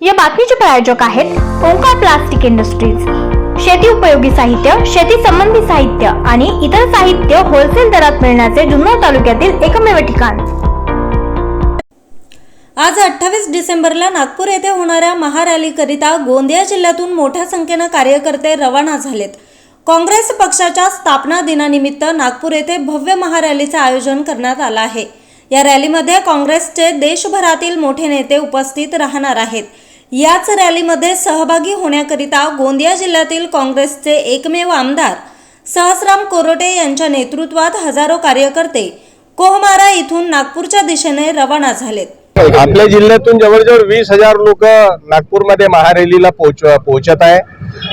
या बातमीचे प्रायोजक आहेत ओंकार प्लास्टिक इंडस्ट्रीज. शेती उपयोगी साहित्य शेती संबंधी साहित्य आणि इतर साहित्य होलसेल दरात मिळण्याचे जुन्नर तालुक्यातील एकमेव ठिकाण. आज अठ्ठावीस डिसेंबरला नागपूर येथे होणाऱ्या महारॅलीकरिता गोंदिया जिल्ह्यातून मोठ्या संख्येनं कार्यकर्ते रवाना झालेत. काँग्रेस पक्षाच्या स्थापना दिनानिमित्त नागपूर येथे भव्य महारॅलीचं आयोजन करण्यात आलं आहे. या रॅलीमध्ये काँग्रेसचे देशभरातील मोठे नेते उपस्थित राहणार आहेत. याच रॅलीमध्ये सहभागी होण्याकरिता गोंदिया जिल्ह्यातील काँग्रेसचे एकमेव आमदार सहस्राम कोरोटे यांच्या नेतृत्वात हजारो कार्यकर्ते कोहमारा इथून नागपूरच्या दिशेने रवाना झालेत. आपल्या जिल्ह्यातून जवळजवळ वीस हजार लोक नागपूरमध्ये महारॅलीला पोहोच पोहोचत आहे.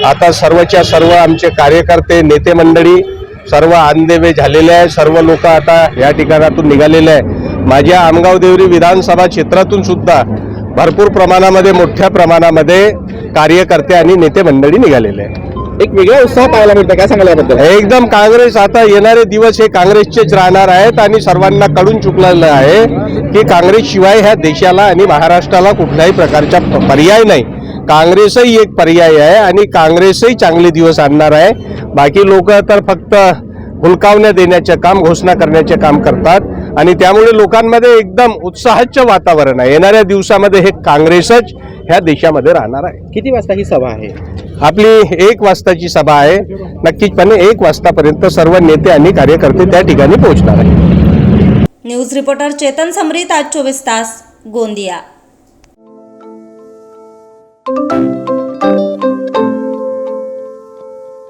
आता सर्वच्या सर्व आमचे कार्यकर्ते नेते मंडळी सर्व आनदेवे झालेले आहे सर्व लोक आता या ठिकाणातून निघालेले आहे माझ्या आमगाव देवरी विधानसभा क्षेत्रातून सुद्धा भरपूर प्रमाणामध्ये मोठ्या प्रमाणामध्ये कार्यकर्ते आणि नेते मंडळी निघालेले आहे एक वेगळा उत्साह पाहायला मिळतो काय सांगाल याबद्दल? एकदम काँग्रेस आता येणारे दिवस हे काँग्रेसचेच राहणार आहेत आणि सर्वांना कळून चुकलेलं आहे की काँग्रेस शिवाय ह्या देशाला आणि महाराष्ट्राला कुठल्याही प्रकारचा पर्याय नाही. काँग्रेसही एक पर्याय आहे आणि काँग्रेसही चांगले दिवस आणणार आहे. बाकी लोक तर फक्त हुलकावण्या देण्याचे काम घोषणा करण्याचे काम करतात. आणि त्यामुळे लोकांमध्ये एकदम उत्साहाचं वातावरण आहे. येणाऱ्या दिवसामध्ये हे काँग्रेसच ह्या देशामध्ये राहणार आहे. किती वाजता ही सभा आहे? आपली एक वाजताची सभा आहे. नक्कीचपणे एक वाजतापर्यंत सर्व नेते आणि कार्यकर्ते त्या ठिकाणी पोहोचणार आहे न्यूज रिपोर्टर चेतन समरीत आज चोवीस तास गोंदिया.